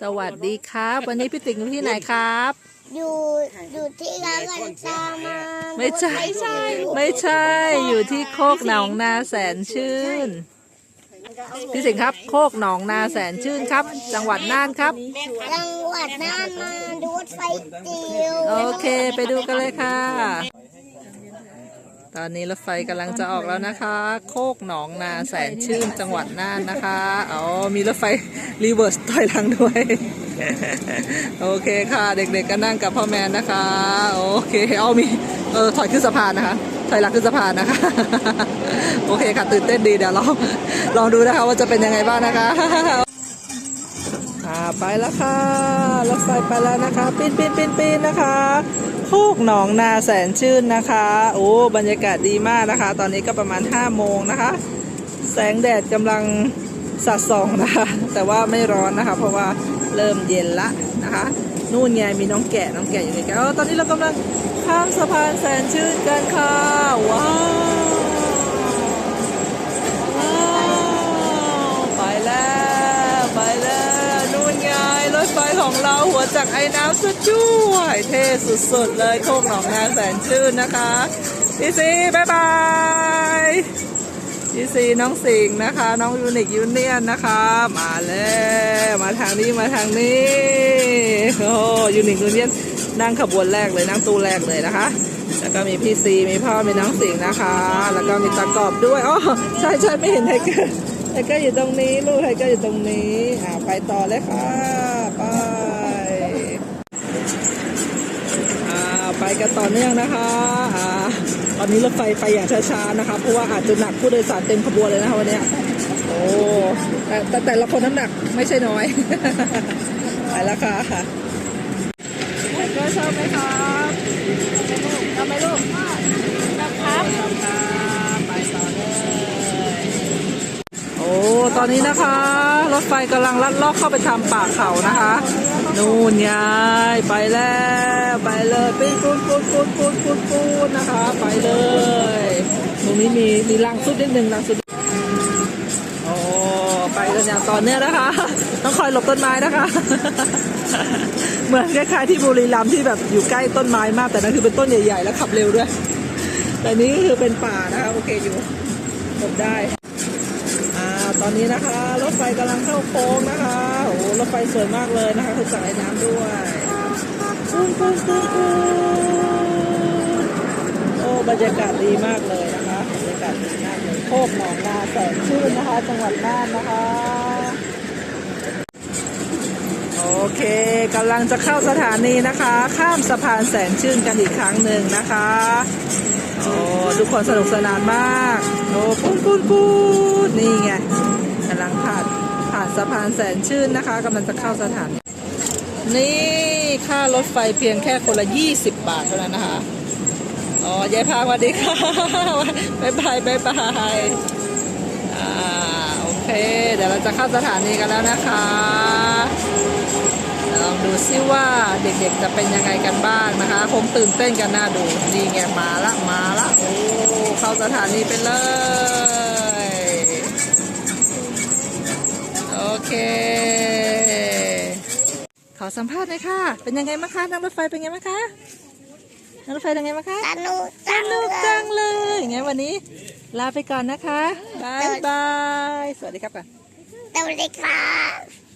สวัสดีครับ วันนี้พี่ติ๋งอยู่ที่ไหนครับ อยู่อยู่ที่ร้านกันตามาไม่ใช่ ไม่ใช่อยู่ที่โคกหนองนาแสนชื่น พี่สิงห์ครับ โคกหนองนาแสนชื่นครับ จังหวัดน่านครับ จังหวัดน่านมาดูรถไฟจิ๋ว โอเค ไปดูกันเลยค่ะ ตอนนี้รถไฟกำลังจะออกแล้วนะคะ โคกหนองนาแสนชื่นจังหวัดน่านนะคะอ๋อมีรถไฟรีเวิร์สถอยหลังด้วย โอเคค่ะ เด็กๆก็นั่งกับพ่อแมนนะคะ โอเคเอามีเออถอยขึ้นสะพานนะคะ ถอยหลังขึ้นสะพานนะคะ โอเคค่ะ ตื่นเต้นดีเดี๋ยวลองลองดูนะคะว่าจะเป็นยังไงบ้างนะคะไปแล้วค่ะรถไฟไปแล้วนะคะปีนปีนปีนปีนนะคะ โคกหนองนาแสนชื่นนะคะ โอ้บรรยากาศดีมากนะคะ ตอนนี้ก็ประมาณ5โมงนะคะ แสงแดดกำลังสัดส่องนะคะ แต่ว่าไม่ร้อนนะคะ เพราะว่าเริ่มเย็นละนะคะ นู่นไงมีน้องแกะน้องแกะอยู่ในแกะตอนนี้เรากำลังข้ามสะพานแสนชื่นกันค่ะว้าวว้าวไปแล้วไปแล้วนู่นไง รถไฟของเราหัวจากไอ้น้ำสุดช่วยเท่สุดๆเลยโคกหนองนาแสนชื่นนะคะพี่ซีบ๊ายบายพี่ซีน้องสิงห์นะคะ น้องยูนิคยูเนียนนะคะ มาแล้วมาทางนี้มาทางนี้โอ้ยูนิคยูเนียนนั่งขบวนแรกเลยนั่งตู้แรกเลยนะคะ แล้วก็มีพี่ซีมีพ่อมีน้องสิงห์นะคะ แล้วก็มีตะกอบด้วยอ๋อใช่ใช่ไม่เห็นไทเกอร์ ไทเกอร์อยู่ตรงนี้ ลูกไทเกอร์อยู่ตรงนี้ อ่าไปต่อเลยค่ะไปอ่าไปกันต่อเนื่องนะคะอ่าตอนนี้รถไฟไปอย่างช้าๆนะคะเพราะว่าอาจจะหนักผู้โดยสารเต็มขบวนเลยนะคะวันนี้โอ้แต่แต่แต่ละคนน้ำหนักไม่ใช่น้อยไปแล้วค่ะไทเกอร์ชอบไหมครับชอบไหมลูกชอบครับชอบครับไปต่อเลย โอ้ ตอนนี้นะคะ รถไฟกำลังลัดลาะเข้าไปทำป่าเขานะคะ นู่นยายไปแล้วไปเลยปีนปูนปูนปูนปูนปูนปูนนะคะ ไปเลย ตรงนี้มีมีรางสุดนิดนึงรางสุดโอ้ไปกันอย่างต่อเนื่องนะคะ ต้องคอยหลบต้นไม้นะคะ เหมือนคล้ายๆที่บุรีรัมย์ที่แบบอยู่ใกล้ต้นไม้มากแต่นั่นคือเป็นต้นใหญ่ๆ แล้วขับเร็วด้วย แต่นี้ก็คือเป็นป่านะคะโอเคอยู่หลบได้ ตอนนี้นะคะ รถไฟกำลังเข้าโค้งนะคะ โอ้รถไฟสวยมากเลยนะคะคุณสายน้ำด้วยปุ้นปุ้นปุ้นปุ้นโอ้บรรยากาศดีมากเลยนะคะบรรยากาศดีมากเลยโคกหนองนาแสนชื่นนะคะ จังหวัดน่านนะคะ โอเคกำลังจะเข้าสถานีนะคะ ข้ามสะพานแสนชื่นกันอีกครั้งหนึ่งนะคะ โอ้ทุกคนสนุกสนานมากโอ้ปูนปูนปูนนี่ไงกำลังผ่านผ่านสะพานแสนชื่นนะคะกำลังจะเข้าสถานีนี่ค่ารถไฟเพียงแค่คนละ 20 บาทเท่านั้นนะคะ อ๋อยายพาสวัสดีค่ะบ๊ายบายบ๊ายบายอ่าโอเค เดี๋ยวเราจะเข้าสถานีกันแล้วนะคะ เด็กๆจะเป็นยังไงกันบ้างนะคะ คงตื่นเต้นกันน่าดูนี่ไงมาละมาละโอ้เข้าสถานีไปเลย โอเค ขอสัมภาษณ์หน่อยค่ะ เป็นยังไงบ้างคะนั่งรถไฟเป็นไงบ้างคะนั่งรถไฟเป็นไงบ้างคะสนุกสนุกจังเลยงั้นวันนี้ ลาไปก่อนนะคะบายบายสวัสดีครับก่อนสวัสดีค่ะ